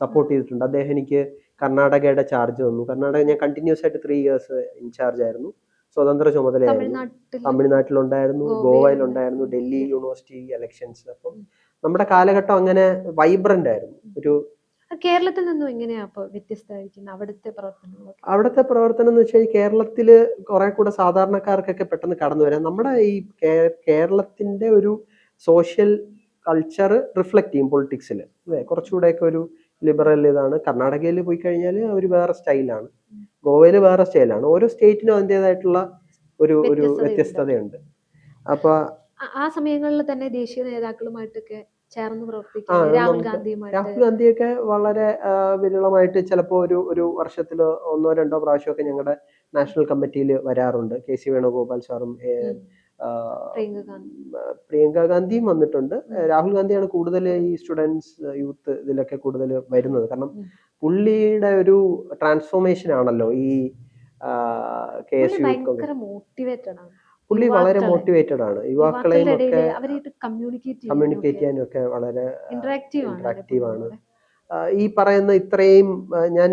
സപ്പോർട്ട് ചെയ്തിട്ടുണ്ട്. അദ്ദേഹം എനിക്ക് കർണാടകയുടെ ചാർജ് തന്നു. കർണാടക ഞാൻ കണ്ടിന്യൂസ് ആയിട്ട് ത്രീ ഇയേഴ്സ് ഇൻചാർജ് ആയിരുന്നു. സ്വതന്ത്ര ചുമതലയായിരുന്നു. തമിഴ്നാട്ടിലുണ്ടായിരുന്നു ഗോവയിലുണ്ടായിരുന്നു ഡൽഹി യൂണിവേഴ്സിറ്റി ഇലക്ഷൻസ് അപ്പം നമ്മുടെ കാലഘട്ടം അങ്ങനെ വൈബ്രന്റ് ആയിരുന്നു. ഒരു കേരളത്തിൽ നിന്നും എങ്ങനെയാ അപ്പൊ വ്യത്യസ്തമായിരിക്കുന്നത് അവിടുത്തെ പ്രവർത്തനം അവിടുത്തെ പ്രവർത്തനം എന്ന് വെച്ചാൽ കേരളത്തിൽ കുറെ കൂടെ സാധാരണക്കാർക്കൊക്കെ പെട്ടെന്ന് കടന്നു വരാം. നമ്മുടെ ഈ കേരളത്തിന്റെ ഒരു സോഷ്യൽ കൾച്ചർ റിഫ്ലക്ട് ചെയ്യും പൊളിറ്റിക്സിൽ അല്ലേ? കുറച്ചുകൂടെയൊക്കെ ഒരു ലിബറൽ ഇതാണ്. കർണാടകയിൽ പോയി കഴിഞ്ഞാൽ ഒരു വേറെ സ്റ്റൈലാണ്. ഗോവയിൽ വേറെ സ്റ്റൈലാണ്. ഓരോ സ്റ്റേറ്റിനും അതിന്റെതായിട്ടുള്ള ഒരു ഒരു വ്യത്യസ്തതയുണ്ട്. അപ്പൊ ആ സമയങ്ങളിൽ തന്നെ ദേശീയ നേതാക്കളുമായിട്ടൊക്കെ ചേർന്ന് പ്രവർത്തിക്കുന്നത് രാഹുൽ ഗാന്ധി ഗാന്ധിയുമായിട്ട്. രാഹുൽ ഗാന്ധിയൊക്കെ വളരെ വിരളമായിട്ട് ചിലപ്പോൾ ഒരു ഒരു വർഷത്തിൽ ഒന്നോ രണ്ടോ പ്രാവശ്യമൊക്കെ ഞങ്ങളുടെ നാഷണൽ കമ്മിറ്റിയിൽ വരാറുണ്ട്. കെ സി വേണുഗോപാൽ സാറും പ്രിയങ്ക ഗാന്ധി. പ്രിയങ്ക ഗാന്ധിയും വന്നിട്ടുണ്ട്. രാഹുൽ ഗാന്ധിയാണ് കൂടുതൽ ഈ സ്റ്റുഡൻസ് യൂത്ത് ഇതിലൊക്കെ കൂടുതൽ വരുന്നത്. കാരണം. പുള്ളിയുടെ ഒരു ട്രാൻസ്ഫോർമേഷൻ ആണല്ലോ ഈ കെ എസ് പുള്ളി പുള്ളി വളരെ മോട്ടിവേറ്റഡ് ആണ്. യുവാക്കളെയും ഒക്കെ കമ്മ്യൂണിക്കേറ്റ് ചെയ്യാനൊക്കെ ചെയ്യാനും ഒക്കെ വളരെ ഇന്ററാക്റ്റീവ് ആണ് ഈ പറയുന്ന ഇത്രയും ഞാൻ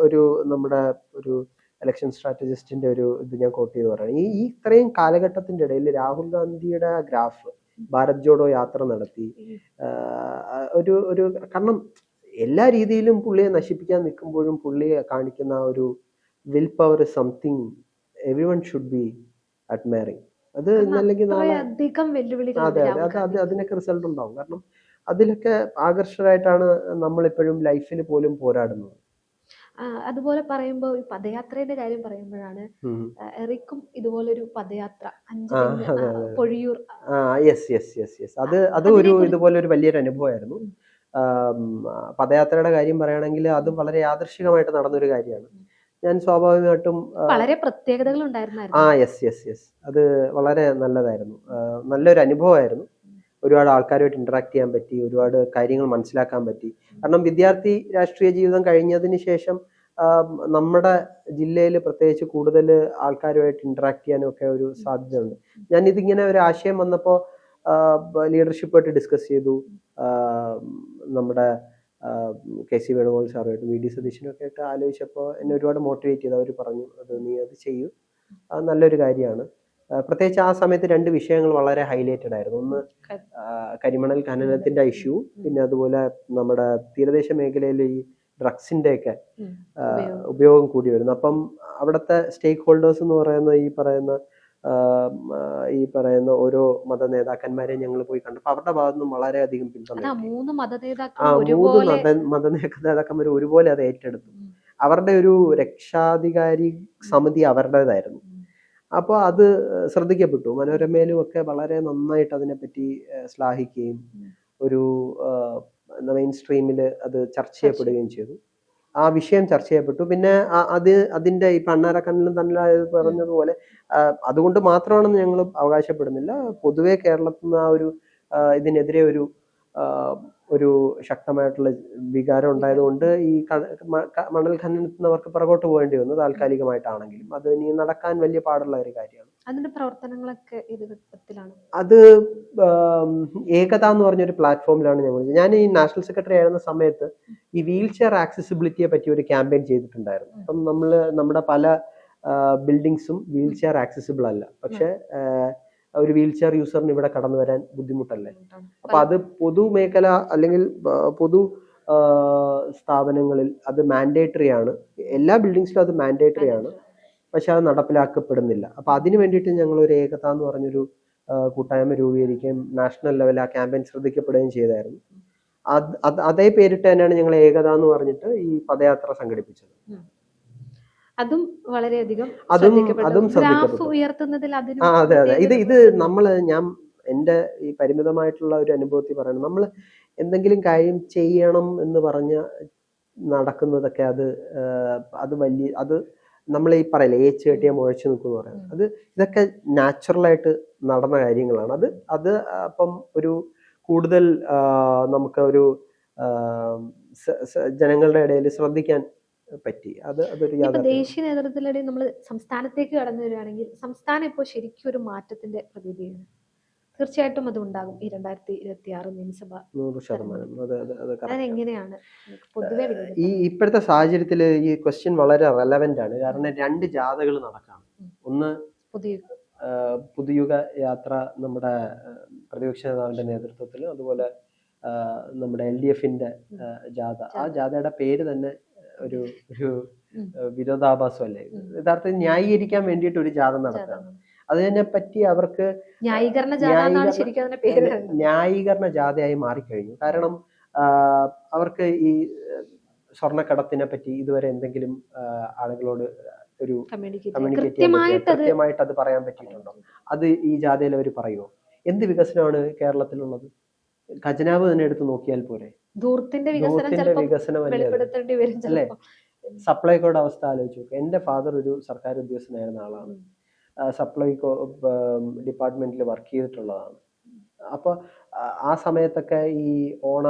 ഒരു നമ്മുടെ ഒരു ഇലക്ഷൻ സ്ട്രാറ്റജിസ്റ്റിന്റെ ഒരു ഇത് ഞാൻ കോട്ട് ചെയ്ത് പറയുന്നത് ഈ ഈ ഇത്രയും കാലഘട്ടത്തിന്റെ ഇടയിൽ രാഹുൽ ഗാന്ധിയുടെ ഗ്രാഫ് ഭാരത് ജോഡോ യാത്ര നടത്തി ഒരു ഒരു കാരണം എല്ലാ രീതിയിലും പുള്ളിയെ നശിപ്പിക്കാൻ നിൽക്കുമ്പോഴും പുള്ളിയെ കാണിക്കുന്ന ഒരു willpower something everyone should be admiring അത് വെല്ലുവിളികൾ അതെ അതെ. അത് അത് അതിനൊക്കെ റിസൾട്ട് ഉണ്ടാവും. കാരണം അതിലൊക്കെ ആകർഷകരായിട്ടാണ് നമ്മളിപ്പോഴും ലൈഫിൽ പോലും പോരാടുന്നത്. അതുപോലെ പറയുമ്പോൾ ഈ പദയാത്രയുടെ കാര്യം പറയുമ്പോഴാണ് എറിക്കും ഇതുപോലെ ഒരു പദയാത്ര. Pozhiyoor. Yes yes yes yes അത് അത് ഒരു ഇതുപോലെ ഒരു വലിയൊരു അനുഭവമായിരുന്നു. പദയാത്രയുടെ കാര്യം പറയുകയാണെങ്കിൽ അത് വളരെ യാദൃശികമായിട്ട് നടന്നൊരു കാര്യമാണ്. ഞാൻ സ്വാഭാവികമായിട്ടും വളരെ പ്രത്യേകതകൾ ആ യെസ് യെസ് യെസ് അത് വളരെ നല്ലതായിരുന്നു. നല്ലൊരു അനുഭവമായിരുന്നു. ഒരുപാട് ആൾക്കാരുമായിട്ട് ഇന്ററാക്ട് ചെയ്യാൻ പറ്റി ഒരുപാട് കാര്യങ്ങൾ മനസ്സിലാക്കാൻ പറ്റി. കാരണം വിദ്യാർത്ഥി രാഷ്ട്രീയ ജീവിതം കഴിഞ്ഞതിന് ശേഷം നമ്മുടെ ജില്ലയിൽ പ്രത്യേകിച്ച് കൂടുതൽ ആൾക്കാരുമായിട്ട് ഇന്ററാക്ട് ചെയ്യാനും ഒക്കെ ഒരു സാധ്യതയുണ്ട്. ഞാൻ ഇതിങ്ങനെ ഒരു ആശയം വന്നപ്പോൾ ലീഡർഷിപ്പായിട്ട് ഡിസ്കസ് ചെയ്തു. നമ്മുടെ കെ സി വേണുഗോപാൽ സാറുമായിട്ട് വി ഡി സതീശനൊക്കെ ആയിട്ട് ആലോചിച്ചപ്പോൾ എന്നെ ഒരുപാട് മോട്ടിവേറ്റ് ചെയ്ത് അവർ പറഞ്ഞു അത് നീ അത് ചെയ്യൂ. അത് നല്ലൊരു കാര്യമാണ്. പ്രത്യേകിച്ച് ആ സമയത്ത് രണ്ട് വിഷയങ്ങൾ വളരെ ഹൈലൈറ്റഡ് ആയിരുന്നു. ഒന്ന് കരിമണൽ ഖനനത്തിന്റെ ഇഷ്യൂ പിന്നെ അതുപോലെ നമ്മുടെ തീരദേശ മേഖലയിൽ ഈ ഡ്രഗ്സിന്റെ ഒക്കെ ഉപയോഗം. കൂടി വരുന്നു. അപ്പം അവിടുത്തെ സ്റ്റേക്ക് ഹോൾഡേഴ്സ് എന്ന് പറയുന്ന ഈ പറയുന്ന ഈ പറയുന്ന ഓരോ മത നേതാക്കന്മാരെ ഞങ്ങൾ പോയി കണ്ടു. അപ്പൊ അവരുടെ ഭാഗത്തു നിന്നും വളരെയധികം പിന്തുണ മൂന്ന് മത നേതാക്കന്മാർ ഒരുപോലെ അത് ഏറ്റെടുത്തു. അവരുടെ ഒരു രക്ഷാധികാരി സമിതി അവരുടേതായിരുന്നു. അപ്പോൾ അത് ശ്രദ്ധിക്കപ്പെട്ടു. മനോരമയിലും ഒക്കെ വളരെ നന്നായിട്ട് അതിനെപ്പറ്റി ശ്ലാഹിക്കുകയും ഒരു മെയിൻ സ്ട്രീമിൽ അത് ചർച്ച ചെയ്യപ്പെടുകയും ചെയ്തു. ആ വിഷയം ചർച്ച ചെയ്യപ്പെട്ടു. പിന്നെ അത് അതിന്റെ ഈ പണ്ണാരക്കണ്ണിലും തന്നെ പറഞ്ഞതുപോലെ അതുകൊണ്ട് മാത്രമാണെന്ന് ഞങ്ങൾ അവകാശപ്പെടുന്നില്ല. പൊതുവെ കേരളത്തിൽ നിന്ന് ആ ഒരു ഇതിനെതിരെ ഒരു ഒരു ശക്തമായിട്ടുള്ള വികാരം ഉണ്ടായതുകൊണ്ട് ഈ മണൽ ഖനനത്തിനവർക്ക് പുറകോട്ട് പോകേണ്ടി വന്നു താൽക്കാലികമായിട്ടാണെങ്കിലും. അത് ഇനി നടക്കാൻ വലിയ പാടുള്ള ഒരു കാര്യമാണ്. അതിന്റെ പ്രവർത്തനങ്ങളൊക്കെ അത് ഏകത എന്ന് പറഞ്ഞൊരു പ്ലാറ്റ്ഫോമിലാണ് ഞങ്ങൾ. ഞാൻ ഈ നാഷണൽ സെക്രട്ടറി ആയിരുന്ന സമയത്ത് ഈ വീൽ ചെയർ ആക്സസിബിലിറ്റിയെ പറ്റി ഒരു ക്യാമ്പയിൻ ചെയ്തിട്ടുണ്ടായിരുന്നു. അപ്പം നമ്മൾ നമ്മുടെ പല ബിൽഡിങ്സും വീൽ ചെയർ ആക്സസിബിൾ അല്ല. പക്ഷെ ഒരു വീൽ ചെയർ യൂസറിന് ഇവിടെ കടന്നു വരാൻ ബുദ്ധിമുട്ടല്ലേ? അപ്പൊ അത് പൊതുമേഖല അല്ലെങ്കിൽ പൊതു സ്ഥാപനങ്ങളിൽ അത് മാൻഡേറ്ററി ആണ്. എല്ലാ ബിൽഡിങ്സിലും അത് മാൻഡേറ്ററി ആണ്. പക്ഷെ അത് നടപ്പിലാക്കപ്പെടുന്നില്ല. അപ്പൊ അതിനു വേണ്ടിയിട്ട് ഞങ്ങൾ ഒരു ഏകത എന്ന് പറഞ്ഞൊരു കൂട്ടായ്മ രൂപീകരിക്കുകയും നാഷണൽ ലെവൽ ആ ക്യാമ്പയിൻ ശ്രദ്ധിക്കപ്പെടുകയും ചെയ്തായിരുന്നു. അത് അത് പേരിട്ട് തന്നെയാണ് ഞങ്ങൾ ഏകത എന്ന് പറഞ്ഞിട്ട് ഈ പദയാത്ര സംഘടിപ്പിച്ചത്. അതും വളരെയധികം അതും- അതും ഉയർത്തുന്നതിൽ ആ അതെ അതെ. ഇത് ഇത് നമ്മൾ ഞാൻ എന്റെ ഈ പരിമിതമായിട്ടുള്ള ഒരു അനുഭവത്തിൽ പറയണം നമ്മൾ എന്തെങ്കിലും കാര്യം ചെയ്യണം എന്ന് പറഞ്ഞ നടക്കുന്നതൊക്കെ അത് അത് വലിയ അത് നമ്മൾ ഈ പറയില്ല ഏച്ച് കെട്ടിയ മുഴച്ചു നിൽക്കും പറയാം. അത് ഇതൊക്കെ നാച്ചുറലായിട്ട് നടന്ന കാര്യങ്ങളാണ്. അത് അത് അപ്പം ഒരു കൂടുതൽ നമുക്ക് ഒരു ജനങ്ങളുടെ ഇടയിൽ ശ്രദ്ധിക്കാൻ പറ്റി. അത് അതൊരു ദേശീയ നേതൃത്വത്തിലൂടെ നമ്മൾ സംസ്ഥാനത്തേക്ക് കടന്നു വരികയാണെങ്കിൽ സംസ്ഥാനം ഇപ്പോൾ ശരിക്കും ഒരു മാറ്റത്തിന്റെ പ്രതീതിയാണ്. തീർച്ചയായിട്ടും അത് ഉണ്ടാകും ഈ രണ്ടായിരത്തി ഇരുപത്തി ആറ് നിയമസഭ നൂറ് ശതമാനം. എങ്ങനെയാണ്. അതെങ്ങനെയാണ്? പൊതുവെ ഈ ഇപ്പോഴത്തെ സാഹചര്യത്തിൽ ഈ ക്വസ്റ്റ്യൻ വളരെ റെലവെന്റ് ആണ്. കാരണം രണ്ട് ജാഥകൾ നടക്കാം ഒന്ന് പുതിയ പുതുയുഗ യാത്ര നമ്മുടെ പ്രതിപക്ഷ നേതാവിന്റെ നേതൃത്വത്തിലും അതുപോലെ നമ്മുടെ എൽ ഡി എഫിന്റെ ജാഥ. ആ ജാഥയുടെ പേര് തന്നെ ഒരു ഒരു വിരോധാഭാസം അല്ലേ യഥാർത്ഥത്തിൽ ന്യായീകരിക്കാൻ വേണ്ടിയിട്ട് ഒരു ജാഥ നടത്തുകയാണ്. അതിനെ പറ്റി അവർക്ക് ന്യായീകരണ ജാഥയായി മാറിക്കഴിഞ്ഞു. കാരണം അവർക്ക് ഈ സ്വർണക്കടത്തിനെ പറ്റി ഇതുവരെ എന്തെങ്കിലും ആളുകളോട് ഒരു? കൃത്യമായിട്ട് അത് പറയാൻ പറ്റിയിട്ടുണ്ടോ? അത് ഈ ജാഥയിൽ അവർ പറയുമോ എന്ത് വികസനമാണ് കേരളത്തിലുള്ളത്? ഖജനാവ് തന്നെ എടുത്ത് നോക്കിയാൽ പോരെ? ദൂർത്തിന്റെ വികസനം? അല്ലേ? സപ്ലൈകോയുടെ അവസ്ഥ ആലോചിച്ച് നോക്കുക എന്റെ ഫാദർ ഒരു സർക്കാർ ഉദ്യോഗസ്ഥനായിരുന്ന ആളാണ്. സപ്ലൈകോ ഡിപ്പാർട്ട്മെന്റിൽ വർക്ക് ചെയ്തിട്ടുള്ളതാണ്. അപ്പൊ ആ, ആ സമയത്തൊക്കെ ഈ ഓണ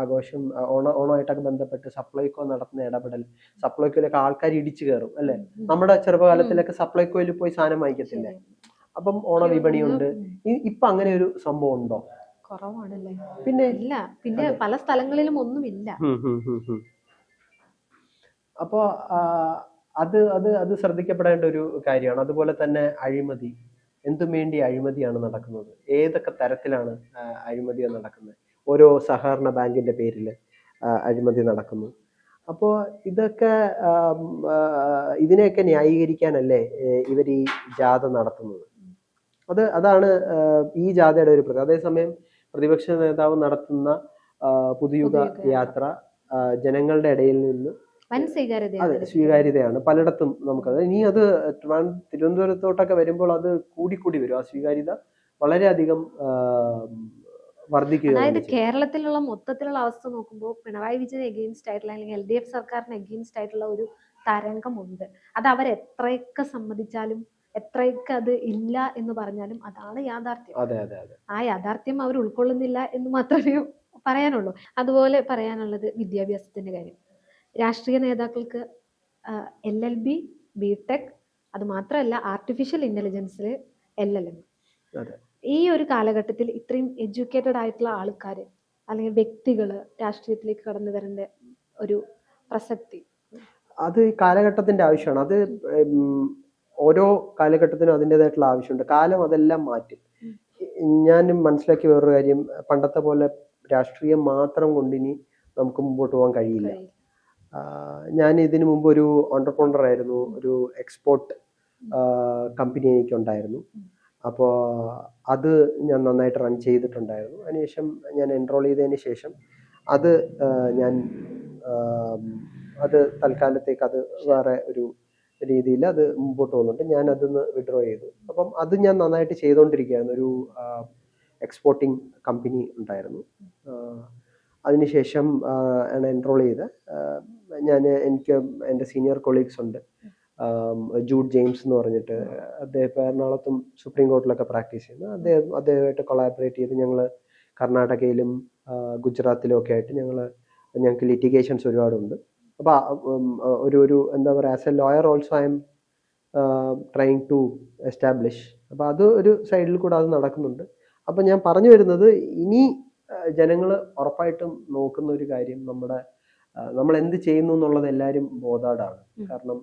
ആഘോഷം ഓണ ഓണമായിട്ടൊക്കെ ബന്ധപ്പെട്ട് സപ്ലൈകോ നടത്തുന്ന ഇടപെടൽ സപ്ലൈകോയിലൊക്കെ ആൾക്കാർ ഇടിച്ചു കയറും അല്ലെ? നമ്മുടെ ചെറുപ്പകാലത്തിലൊക്കെ സപ്ലൈകോയിൽ പോയി സാധനം വാങ്ങിക്കത്തില്ലേ? അപ്പം ഓണ വിപണി ഉണ്ട് ഇപ്പൊ അങ്ങനെ ഒരു സംഭവം ഉണ്ടോ? കുറവാണല്ലേ? പിന്നെ ഇല്ല. പിന്നെ പല സ്ഥലങ്ങളിലും ഒന്നുമില്ല. അപ്പോ അത് അത് അത് ശ്രദ്ധിക്കപ്പെടേണ്ട ഒരു കാര്യമാണ്. അതുപോലെ തന്നെ അഴിമതി. എന്തും വേണ്ടി അഴിമതിയാണ് നടക്കുന്നത്. ഏതൊക്കെ തരത്തിലാണ് അഴിമതി നടക്കുന്നത്? ഓരോ സഹകരണ ബാങ്കിന്റെ പേരിൽ അഴിമതി നടക്കുന്നു. അപ്പോൾ ഇതൊക്കെ ഇതിനെയൊക്കെ ന്യായീകരിക്കാനല്ലേ ഇവർ ഈ ജാഥ നടത്തുന്നത്? അത് അതാണ് ഈ ജാഥയുടെ ഒരു പ്രത്യേകത. അതേസമയം പ്രതിപക്ഷ നേതാവ് നടത്തുന്ന പുതുയുഗ യാത്ര. ജനങ്ങളുടെ ഇടയിൽ നിന്ന് അതെ സ്വീകാര്യതയാണ്. പലയിടത്തും നമുക്കത്. ഇനി അത് തിരുവനന്തപുരത്തോട്ടൊക്കെ വരുമ്പോൾ അത് കൂടിക്കൂടി വരും. ആ സ്വീകാര്യത വളരെയധികം വർദ്ധിക്കുക അതായത് കേരളത്തിലുള്ള മൊത്തത്തിലുള്ള അവസ്ഥ നോക്കുമ്പോൾ പിണറായി വിജയൻ എഗെയിൻസ്റ്റ് ആയിട്ടുള്ള അല്ലെങ്കിൽ എൽ ഡി എഫ് സർക്കാരിന് എഗെയിൻസ്റ്റ് ആയിട്ടുള്ള ഒരു തരംഗമുണ്ട്. അത് അവർ എത്രയൊക്കെ സമ്മതിച്ചാലും എത്രയൊക്കെ അത് ഇല്ല എന്ന് പറഞ്ഞാലും അതാണ് യാഥാർത്ഥ്യം. അതെ അതെ അതെ. ആ യാഥാർത്ഥ്യം അവർ ഉൾക്കൊള്ളുന്നില്ല എന്ന് മാത്രമേ പറയാനുള്ളൂ. അതുപോലെ പറയാനുള്ളത് വിദ്യാഭ്യാസത്തിന്റെ കാര്യം. രാഷ്ട്രീയ നേതാക്കൾക്ക് L L B B tech അത് മാത്രമല്ല ആർട്ടിഫിഷ്യൽ ഇന്റലിജൻസിൽ എൽ എൽ എം. ഈ ഒരു കാലഘട്ടത്തിൽ ഇത്രയും എഡ്യൂക്കേറ്റഡ് ആയിട്ടുള്ള ആൾക്കാർ അല്ലെങ്കിൽ വ്യക്തികൾ രാഷ്ട്രീയത്തിലേക്ക് കടന്നു വരേണ്ട ഒരു പ്രസക്തി. അത് ഈ കാലഘട്ടത്തിന്റെ ആവശ്യമാണ്. അത് ഓരോ കാലഘട്ടത്തിനും അതിന്റെതായിട്ടുള്ള ആവശ്യമുണ്ട്. കാലം അതെല്ലാം മാറ്റും. ഞാൻ മനസ്സിലാക്കിയ വേറൊരു കാര്യം. പണ്ടത്തെ പോലെ രാഷ്ട്രീയം മാത്രം കൊണ്ടിനി നമുക്ക് മുമ്പോട്ട് പോകാൻ കഴിയില്ല. ഞാൻ ഇതിനു മുമ്പ് ഒരു ഓണ്ടർപ്രണർ ആയിരുന്നു. ഒരു എക്സ്പോർട്ട് കമ്പനി എനിക്കുണ്ടായിരുന്നു അപ്പോൾ അത് ഞാൻ നന്നായിട്ട് റൺ ചെയ്തിട്ടുണ്ടായിരുന്നു. അതിനുശേഷം ഞാൻ എൻറോൾ ചെയ്തതിന് ശേഷം അത് ഞാൻ അത് തൽക്കാലത്തേക്ക് അത് വേറെ ഒരു രീതിയിൽ അത് മുമ്പോട്ട് പോകുന്നുണ്ട് ഞാൻ അതിന്ന് വിഡ്രോ ചെയ്തു. അപ്പം അത് ഞാൻ നന്നായിട്ട് ചെയ്തുകൊണ്ടിരിക്കുകയായിരുന്നു ഒരു എക്സ്പോർട്ടിംഗ് കമ്പനി ഉണ്ടായിരുന്നു. അതിനുശേഷം ആണ് എൻറോൾ ചെയ്ത് ഞാൻ എനിക്ക് എന്റെ സീനിയർ കൊളീഗ്സ് ഉണ്ട്. ജൂഡ് ജെയിംസ് എന്ന് പറഞ്ഞിട്ട് അദ്ദേഹം എറണാകുളത്തും സുപ്രീം കോർട്ടിലൊക്കെ പ്രാക്ടീസ് ചെയ്യുന്നു. അദ്ദേഹം അദ്ദേഹമായിട്ട് കൊളാബറേറ്റ് ചെയ്ത് ഞങ്ങൾ കർണാടകയിലും ഗുജറാത്തിലും ഒക്കെ ആയിട്ട് ഞങ്ങൾ ഞങ്ങൾക്ക് ലിറ്റിഗേഷൻസ് ഒരുപാടുണ്ട്. അപ്പോൾ ഒരു ഒരു എന്താ പറയുക as a lawyer also I'm trying to establish അപ്പോൾ അത് ഒരു സൈഡിൽ കൂടെ അത് നടക്കുന്നുണ്ട്. അപ്പോൾ ഞാൻ പറഞ്ഞു വരുന്നത് ഇനി ജനങ്ങൾ ഉറപ്പായിട്ടും നോക്കുന്ന ഒരു കാര്യം നമ്മുടെ നമ്മൾ എന്ത് ചെയ്യുന്നു എന്നുള്ളത് എല്ലാവരും ബോധാടാണ്. കാരണം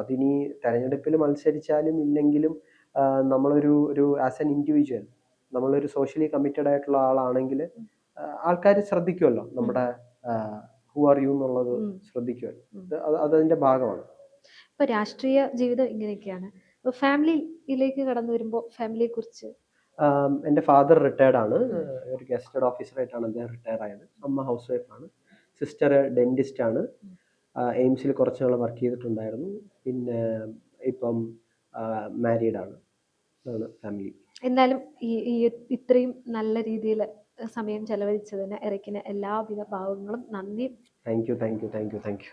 അതിനി തെരഞ്ഞെടുപ്പിൽ മത്സരിച്ചാലും ഇല്ലെങ്കിലും നമ്മളൊരു ഒരു ആസ് എൻ ഇൻഡിവിജ്വൽ നമ്മളൊരു സോഷ്യലി കമ്മിറ്റഡ് ആയിട്ടുള്ള ആളാണെങ്കിൽ ആൾക്കാർ ശ്രദ്ധിക്കുമല്ലോ നമ്മുടെ ഹു ആർ യു എന്നുള്ളത് ശ്രദ്ധിക്കുമല്ലോ. അത് അത് അതിന്റെ ഭാഗമാണ്. ഇപ്പൊ രാഷ്ട്രീയ ജീവിതം ഇങ്ങനെയൊക്കെയാണ്. ഫാമിലിയിലേക്ക് കടന്നു വരുമ്പോൾ ഫാമിലിയെ കുറിച്ച് എന്റെ ഫാദർ റിട്ടയർഡ് ആണ്. ഒരു ഗസ്റ്റഡ് ഓഫീസറായിട്ടാണ് അദ്ദേഹം റിട്ടയർ ആയത്. അമ്മ ഹൗസ് വൈഫാണ് സിസ്റ്റർ ഡെന്റിസ്റ്റ് ആണ്. എയിംസിൽ കുറച്ച് നാൾ വർക്ക് ചെയ്തിട്ടുണ്ടായിരുന്നു. പിന്നെ ഇപ്പം മാരീഡ് ആണ്. അതാണ് ഫാമിലി എന്തായാലും ഈ ഈ ഇത്രയും നല്ല രീതിയിൽ സമയം ചെലവഴിച്ചതിന് എറിക്കിന് എല്ലാവിധ ഭാവങ്ങളും നന്ദി. Thank you thank you thank you thank you